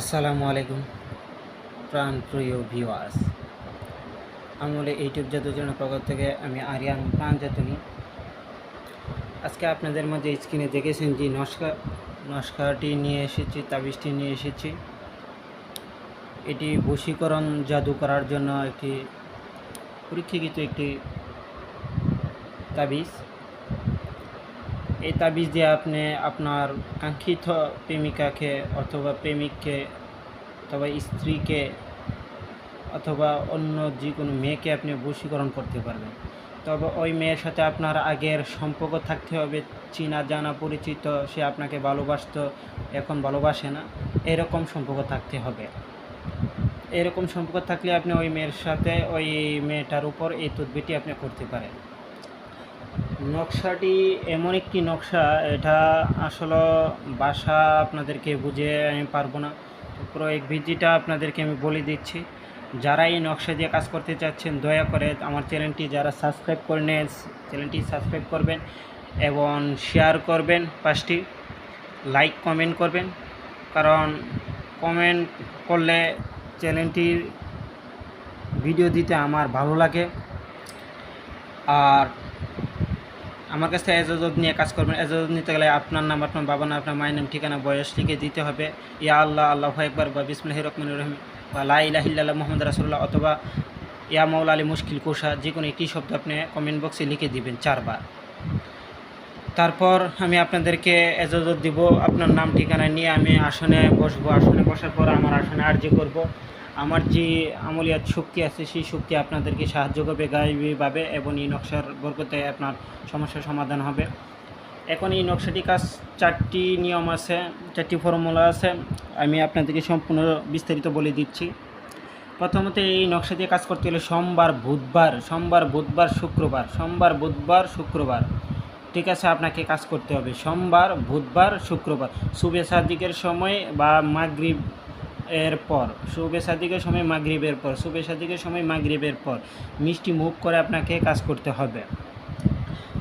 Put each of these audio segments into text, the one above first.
আসসালামু আলাইকুম, প্রাণ প্রিয় ভিওয়ার্স আমলে ইউটিউব জাদুজন প্রকল্প থেকে আমি আরিয়ান প্রাণ জাতুনি আজকে আপনাদের মধ্যে স্ক্রিনে দেখেছেন যে নস্কা, নস্কাটি নিয়ে এসেছি, তাবিজটি নিয়ে এসেছি। এটি বশীকরণ জাদু করার জন্য একটি পরীক্ষিত একটি তাবিজ। এই তাবিজ দিয়ে আপনি আপনার কাঙ্ক্ষিত প্রেমিকাকে অথবা প্রেমিককে অথবা স্ত্রীকে অথবা অন্য যে কোনো মেয়েকে আপনি বশীকরণ করতে পারবেন। তবে ওই মেয়ের সাথে আপনার আগের সম্পর্ক থাকতে হবে, চিনা, জানা, পরিচিত, সে আপনাকে ভালোবাসত, এখন ভালোবাসে না, এরকম সম্পর্ক থাকতে হবে। এরকম সম্পর্ক থাকলে আপনি ওই মেয়ের সাথে ওই মেয়েটার উপর এই তদবিরটি আপনি করতে পারেন। নকশাটি এমন একটি নকশা, এটা আসলে বাসা আপনাদেরকে বুঝে আমি পারব না। পুরো এক ভিজিটা আপনাদেরকে আমি বলে দিচ্ছি। যারা এই নকশা দিয়ে কাজ করতে চাচ্ছেন, দয়া করে আমার চ্যানেলটি যারা সাবস্ক্রাইব করে নেন চ্যানেলটি সাবস্ক্রাইব করবেন এবং শেয়ার করবেন পাঁচটি লাইক, কমেন্ট করবেন। কারণ কমেন্ট করলে চ্যানেলটির ভিডিও দিতে আমার ভালো লাগে। আর আমার কাছ থেকে এজাজত নিয়ে কাজ করবেন। এজাজত নিতে গেলে আপনার নাম, আপনার বাবা নাম, আপনার মায়ের নাম, ঠিকানা, বয়স লিখে দিতে হবে। ইয়া আল্লাহ আল্লাহ একবার বা বিসমুল্লাহ রহমান রহিম বা লা ইলাহিল্লাহ মোহাম্মদ রাসুল্লাহ অথবা ইয়া মাউলা আলী মুশকিল কোষা যে কোনো একটি শব্দ আপনি কমেন্ট বক্সে লিখে দিবেন চারবার। তারপর আমি আপনাদেরকে এজাজত দিব। আপনার নাম, ঠিকানা নিয়ে আমি আসনে বসবো। আসনে বসার পর আমার আসনে আর্জি করব। আমার যে আমলিয়াত শক্তি আছে, সেই শক্তি আপনাদেরকে সাহায্য করবে গাইবীভাবে এবং এই নকশার বরকতে আপনার সমস্যার সমাধান হবে। এখন এই নকশাটি কাজ চারটি নিয়ম আছে, চারটি ফর্মুলা আছে, আমি আপনাদেরকে সম্পূর্ণ বিস্তারিত বলে দিচ্ছি। প্রথমত এই নকশা দিয়ে কাজ করতে হলে সোমবার, বুধবার সোমবার, বুধবার, শুক্রবার, সোমবার, বুধবার, শুক্রবার, ঠিক আছে, আপনাকে কাজ করতে হবে। সোমবার, বুধবার, শুক্রবার শুভে সাদিকের সময় বা মাগরিব এর পর, শুভে সাদিকের সময় মাগরিবের পর, শুভে সাদিকের সময় মাগরিবের পর, মিষ্টি মুভ করে আপনাকে কাজ করতে হবে।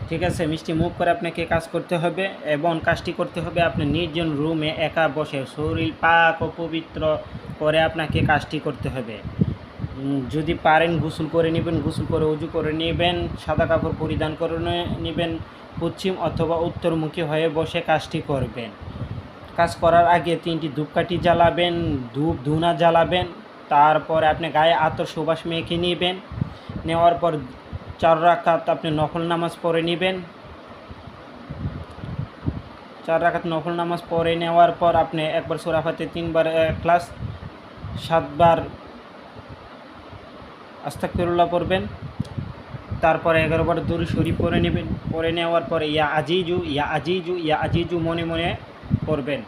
ঠিক আছে, মিষ্টি মুভ করে আপনাকে কাজ করতে হবে এবং কাজটি করতে হবে আপনি নির্জন রুমে একা বসে, শরীর পাক ও পবিত্র করে আপনাকে কাজটি করতে হবে। যদি পারেন গোসল করে নেবেন, গোসল করে উজু করে নেবেন, সাদা কাপড় পরিধান করে নেবেন, পশ্চিম অথবা উত্তরমুখী হয়ে বসে কাজটি করবেন। কাজ করার আগে তিনটি ধূপকাঠি জ্বালাবেন, ধূপ ধুনা জ্বালাবেন, তারপরে আপনি গায়ে আতর সুবাস মেখে নেবেন। নেওয়ার পর চার রাখাত আপনি নফল নামাজ পড়ে নেবেন। চার রাকাত নফল নামাজ পড়ে নেওয়ার পর আপনি একবার সোরাফাতে তিনবার ক্লাস সাতবার আস্তাকফিরুল্লাহ পড়বেন। তারপরে এগারোবার দূর শরীফ পরে নেবেন। পরে নেওয়ার পরে ইয়া আজিজু ইয়া আজিজু ইয়া আজিজু মনে মনে পড়বেন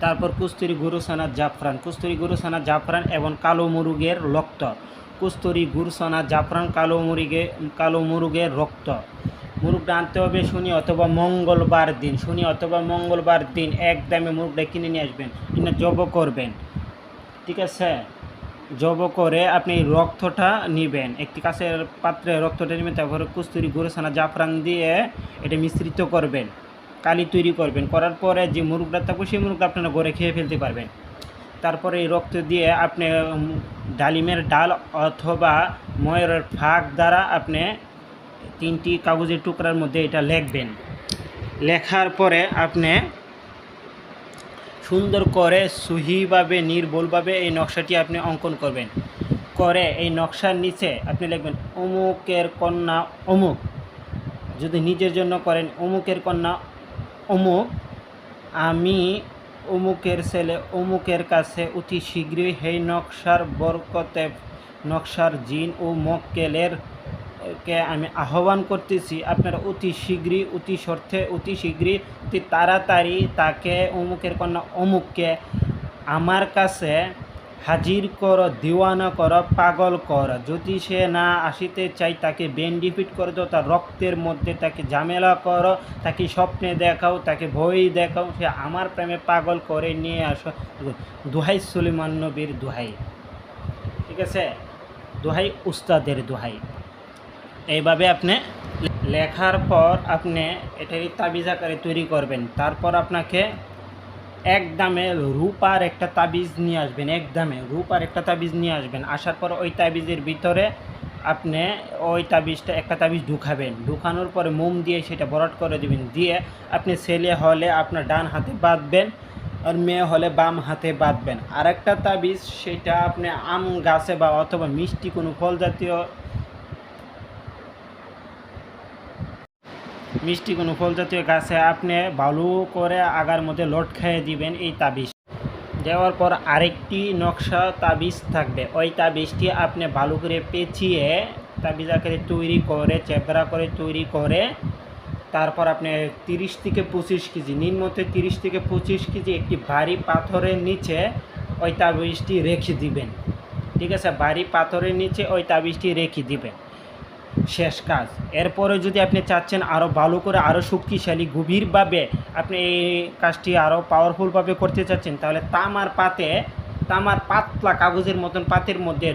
তারপর কুস্তুরি গুরুসানা জাফরান। কুস্তুরি গুরুসানা জাফরান এবং কালো মুরুগের রক্ত। কুস্তুরি গুরুসানা জাফরান কালো মুরুগে, কালো মুরুগের রক্ত। মুরুগটা আনতে হবে শনি অথবা মঙ্গলবার দিন। শনি অথবা মঙ্গলবার দিন এক দামে মুরুগটা কিনে নিয়ে আসবেন। কিনে জব করবেন। ঠিক আছে? জব করে আপনি রক্তটা নেবেন। একটি কাছের পাত্রে রক্তটা নেবেন, তারপরে কুস্তুরি গুরুসানা জাফরান দিয়ে এটা মিশ্রিত করবেন। কালি তৈরি করবেন। করার পরে যে মুরগটা থাকবে, সেই মুরগটা আপনারা ঘরে খেয়ে ফেলতে পারবেন। তারপরে এই রক্ত দিয়ে আপনি ডালিমের ডাল অথবা ময়ূরের ফাঁক দ্বারা আপনি তিনটি কাগজের টুকরার মধ্যে এটা লিখবেন। লেখার পরে আপনি সুন্দর করে সহিভাবে, নির্ভুলভাবে এই নকশাটি আপনি অঙ্কন করবেন। করে এই নকশার নিচে আপনি লিখবেন, অমুকের কন্যা অমুক। যদি নিজের জন্য করেন, অমুকের কন্যা অমুক, আমি অমুকের ছেলে অমুকের কাছে অতি শীঘ্রই এই নকশার বরকতে, নকশার জিন ও মক্কেলের কে আমি আহ্বান করতেছি, আপনারা অতি শীঘ্রই, অতি শর্তে, অতি শীঘ্রই, অতি তাড়াতাড়ি তাকে অমুকের কন্যা অমুককে আমার কাছে হাজির কর, দিওয়ানা কর, পাগল কর। যদি সে না আসিতে চাই তাকে বেন্ডিফিট করে দাও, তার রক্তের মধ্যে তাকে ঝামেলা করো, তাকে স্বপ্নে দেখাও, তাকে ভয় দেখাও, সে আমার প্রেমে পাগল করে নিয়ে আসো। দোহাই সুলিমান নবীর দোহাই। ঠিক আছে? দোহাই উস্তাদের দোহাই। এইভাবে আপনি লেখার পর আপনি এটাকে তাবিজ আকারে তৈরি করবেন। তারপর আপনাকে এক দামে রূপার একটা তাবিজ নিয়ে আসবেন, এক দামে রূপার একটা তাবিজ নিয়ে আসবেন। আসার পর ওই তাবিজের ভিতরে আপনি ওই তাবিজটা একটা তাবিজ ঢুকাবেন। ঢুকানোর পরে মোম দিয়ে সেটা বরট করে দেবেন। দিয়ে আপনি ছেলে হলে আপনার ডান হাতে বাঁধবেন আর মেয়ে হলে বাম হাতে বাঁধবেন। আর একটা তাবিজ, সেটা আপনি আম গাছে বা অথবা মিষ্টি কোনো ফল জাতীয় মিষ্টি কোনো ফল জাতীয় গাছে আপনি ভালো করে আগার মধ্যে লট খাইয়ে দিবেন এই তাবিজ। দেওয়ার পর আরেকটি নকশা তাবিজ থাকবে। ওই তাবিজটি আপনি ভালো করে পেঁচিয়ে তাবিজ আকারে তৈরি করে, চেপড়া করে তৈরি করে, তারপর আপনি তিরিশ থেকে পঁচিশ কেজি নিম্নতে তিরিশ থেকে পঁচিশ কেজি একটি ভারী পাথরের নিচে ওই তাবিজটি রেখে দিবেন। ঠিক আছে, ভারী পাথরের নিচে ওই তাবিজটি রেখে দিবেন। শেষ কাজ। এরপরে যদি আপনি চাচ্ছেন আরও ভালো করে আরও শক্তিশালী, গভীরভাবে আপনি এই কাজটি আরও পাওয়ারফুলভাবে করতে চাচ্ছেন, তাহলে তামার পাতে, তামার পাতলা কাগজের মতন পাতের মধ্যে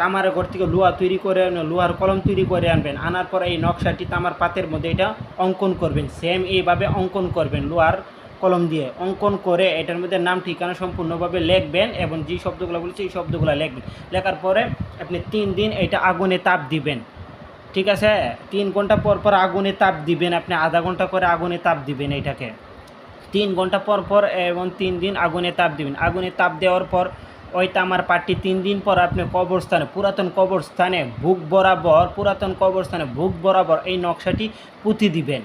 তামার ঘর থেকে লোহা তৈরি করে লোহার কলম তৈরি করে আনবেন। আনার পরে এই নকশাটি তামার পাতের মধ্যে এটা অঙ্কন করবেন। সেম এইভাবে অঙ্কন করবেন লোহার কলম দিয়ে। অঙ্কন করে এটার মধ্যে নাম, ঠিকানা সম্পূর্ণভাবে লিখবেন এবং যে শব্দগুলো বলছি এই শব্দগুলো লিখবেন। লেখার পরে আপনি তিন দিন এটা আগুনে তাপ দিবেন। ঠিক আছে? তিন ঘণ্টা পর পর আগুনে তাপ দিবেন আপনি, আধা ঘণ্টা করে আগুনে তাপ দিবেন এটাকে। তিন ঘণ্টা পর পর এবং তিন দিন আগুনে তাপ দিবেন। আগুনে তাপ দেওয়ার পর ওই তামার পাটটি তিন দিন পর আপনি কবরস্থানে, পুরাতন কবরস্থানে বুক বরাবর, পুরাতন কবরস্থানে বুক বরাবর এই নকশাটি পুঁতি দিবেন।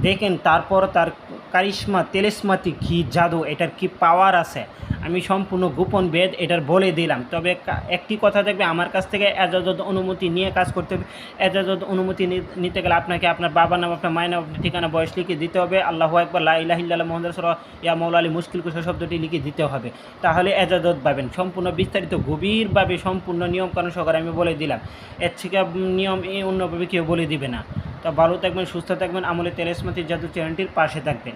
দেখেন, তারপর তার কারিশমা, তেলেসমাতি কি জাদু, এটার কি পাওয়ার আছে? আমি সম্পূর্ণ গোপন বেদ এটার বলে দিলাম। তবে একটি কথা দেখবে, আমার কাছ থেকে এজাজত অনুমতি নিয়ে কাজ করতে হবে। এজাজত অনুমতি নিতে গেলে আপনাকে আপনার বাবার নাম, আপনার মায়ের নাম ঠিকানা, বয়স লিখে দিতে হবে। আল্লাহ একবার লাইলাহিল্লাহ মোহাম্মদ সর ইয়া মৌলা আলী মুশকিল কুশল শব্দটি লিখে দিতে হবে। তাহলে এজাজত পাবেন। সম্পূর্ণ বিস্তারিত, গভীরভাবে সম্পূর্ণ নিয়মকানুন সহকারে আমি বলে দিলাম। এর থেকে নিয়ম এই অন্যভাবে কেউ বলে দিবে না। তো ভালো থাকবেন, সুস্থ থাকবেন, আমলে তেলেসমাতি জাদু চ্যানেলটির পাশে থাকবেন।